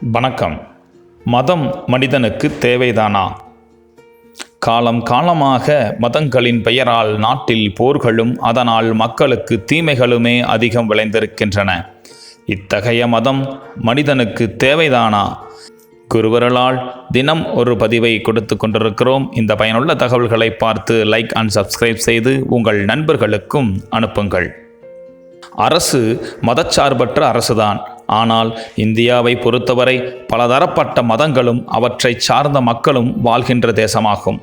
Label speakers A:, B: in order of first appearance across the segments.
A: வணக்கம். மதம் மனிதனுக்கு தேவைதானா? காலம் காலமாக மதங்களின் பெயரால் நாட்டில் போர்களும் அதனால் மக்களுக்கு தீமைகளுமே அதிகம் விளைந்திருக்கின்றன. இத்தகைய மதம் மனிதனுக்கு தேவைதானா? குருவரலால் தினம் ஒரு பதிவை கொடுத்து கொண்டிருக்கிறோம். இந்த பயனுள்ள தகவல்களை பார்த்து லைக் அண்ட் சப்ஸ்கிரைப் செய்து உங்கள் நண்பர்களுக்கும் அனுப்புங்கள். அரசு மதச்சார்பற்ற அரசுதான். ஆனால் இந்தியாவை பொறுத்தவரை பலதரப்பட்ட மதங்களும் அவற்றை சார்ந்த மக்களும் வாழ்கின்ற தேசமாகும்.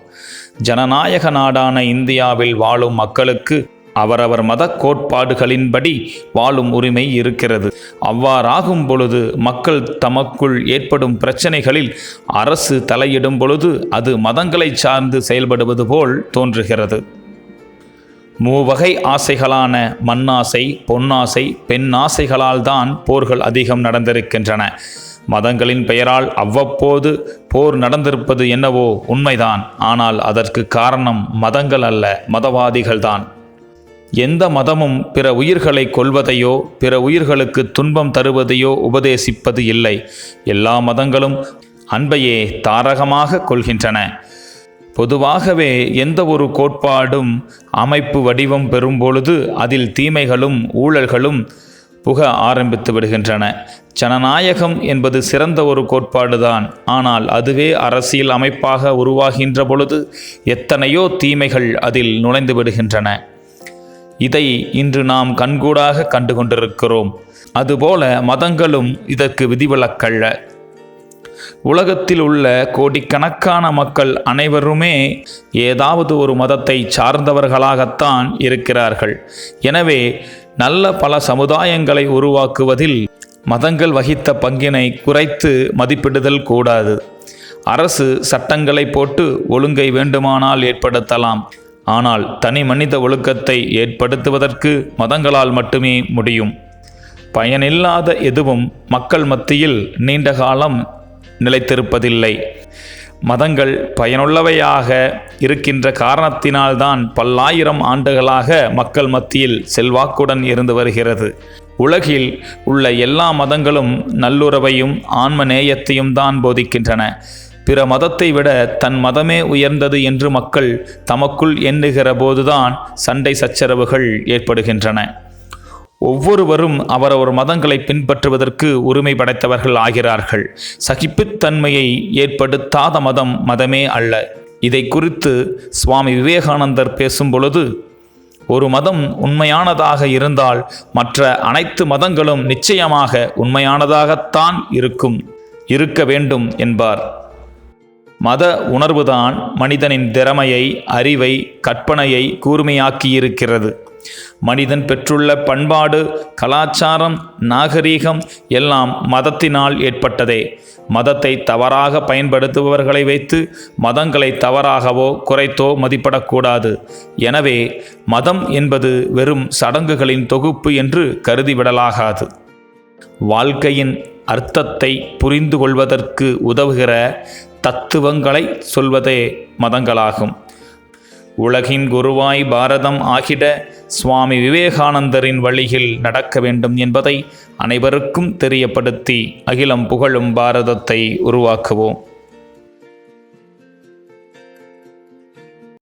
A: ஜனநாயக நாடான இந்தியாவில் வாழும் மக்களுக்கு அவரவர் மத கோட்பாடுகளின்படி வாழும் உரிமை இருக்கிறது. அவ்வாறாகும் பொழுது மக்கள் தமக்குள் ஏற்படும் பிரச்சனைகளில் அரசு தலையிடும் பொழுது அது மதங்களை சார்ந்து செயல்படுவது போல் தோன்றுகிறது. மூவகை ஆசைகளான மண்ணாசை பொன்னாசை பெண்ணாசைகளால் தான் போர்கள் அதிகம் நடந்திருக்கின்றன. மதங்களின் பெயரால் அவ்வப்போது போர் நடந்திருப்பது என்னவோ உண்மைதான். ஆனால் அதற்கு காரணம் மதங்கள் அல்ல மதவாதிகள்தான். எந்த மதமும் பிற உயிர்களை கொல்வதையோ பிற உயிர்களுக்கு துன்பம் தருவதையோ உபதேசிப்பது இல்லை. எல்லா மதங்களும் அன்பையே தாரகமாக கொள்கின்றன. பொதுவாகவே எந்த ஒரு கோட்பாடும் அமைப்பு வடிவம் பெறும் பொழுது அதில் தீமைகளும் ஊழல்களும் புக ஆரம்பித்து விடுகின்றன. ஜனநாயகம் என்பது சிறந்த ஒரு கோட்பாடுதான். ஆனால் அதுவே அரசியல் அமைப்பாக உருவாகின்ற பொழுது எத்தனையோ தீமைகள் அதில் நுழைந்து விடுகின்றன. இதை இன்று நாம் கண்கூடாக கண்டு கொண்டிருக்கிறோம். அதுபோல மதங்களும் இதற்கு விதிவிலக்கல்ல. உலகத்தில் உள்ள கோடிக்கணக்கான மக்கள் அனைவருமே ஏதாவது ஒரு மதத்தை சார்ந்தவர்களாகத்தான் இருக்கிறார்கள். எனவே நல்ல பல சமுதாயங்களை உருவாக்குவதில் மதங்கள் வகித்த பங்கினை குறைத்து மதிப்பிடுதல் கூடாது. அரசு சட்டங்களை போட்டு ஒழுங்கை வேண்டுமானால் ஏற்படுத்தலாம். ஆனால் தனி மனித ஒழுக்கத்தை ஏற்படுத்துவதற்கு மதங்களால் மட்டுமே முடியும். பயனில்லாத எதுவும் மக்கள் மத்தியில் நீண்ட காலம் நிலைத்திருப்பதில்லை. மதங்கள் பயனுள்ளவையாக இருக்கின்ற காரணத்தினால்தான் பல்லாயிரம் ஆண்டுகளாக மக்கள் மத்தியில் செல்வாக்குடன் இருந்து வருகிறது. உலகில் உள்ள எல்லா மதங்களும் நல்லுறவையும் ஆன்ம நேயத்தையும் தான் போதிக்கின்றன. பிற மதத்தை விட தன் மதமே உயர்ந்தது என்று மக்கள் தமக்குள் எண்ணுகிற போதுதான் சண்டை சச்சரவுகள் ஏற்படுகின்றன. ஒவ்வொருவரும் அவரவர் மதங்களை பின்பற்றுவதற்கு உரிமை படைத்தவர்கள் ஆகிறார்கள். சகிப்புத்தன்மையை ஏற்படுத்தாத மதம் மதமே அல்ல. இதை குறித்து சுவாமி விவேகானந்தர் பேசும் பொழுது ஒரு மதம் உண்மையானதாக இருந்தால் மற்ற அனைத்து மதங்களும் நிச்சயமாக உண்மையானதாகத்தான் இருக்கும் இருக்க வேண்டும் என்பார். மத உணர்வுதான் மனிதனின் திறமையை அறிவை கற்பனையை கூர்மையாக்கியிருக்கிறது. மனிதன் பெற்றுள்ள பண்பாடு கலாச்சாரம் நாகரீகம் எல்லாம் மதத்தினால் ஏற்பட்டதே. மதத்தை தவறாக பயன்படுத்துபவர்களை வைத்து மதங்களை தவறாகவோ குறைத்தோ மதிப்பிடக்கூடாது. எனவே மதம் என்பது வெறும் சடங்குகளின் தொகுப்பு என்று கருதிவிடலாகாது. வாழ்க்கையின் அர்த்தத்தை புரிந்து கொள்வதற்கு உதவுகிற தத்துவங்களை சொல்வதே மதங்களாகும். உலகின் குருவாய் பாரதம் ஆகிட சுவாமி விவேகானந்தரின் வழியில் நடக்க வேண்டும் என்பதை அனைவருக்கும் தெரியப்படுத்தி அகிலம் புகழும் பாரதத்தை உருவாக்குவோம்.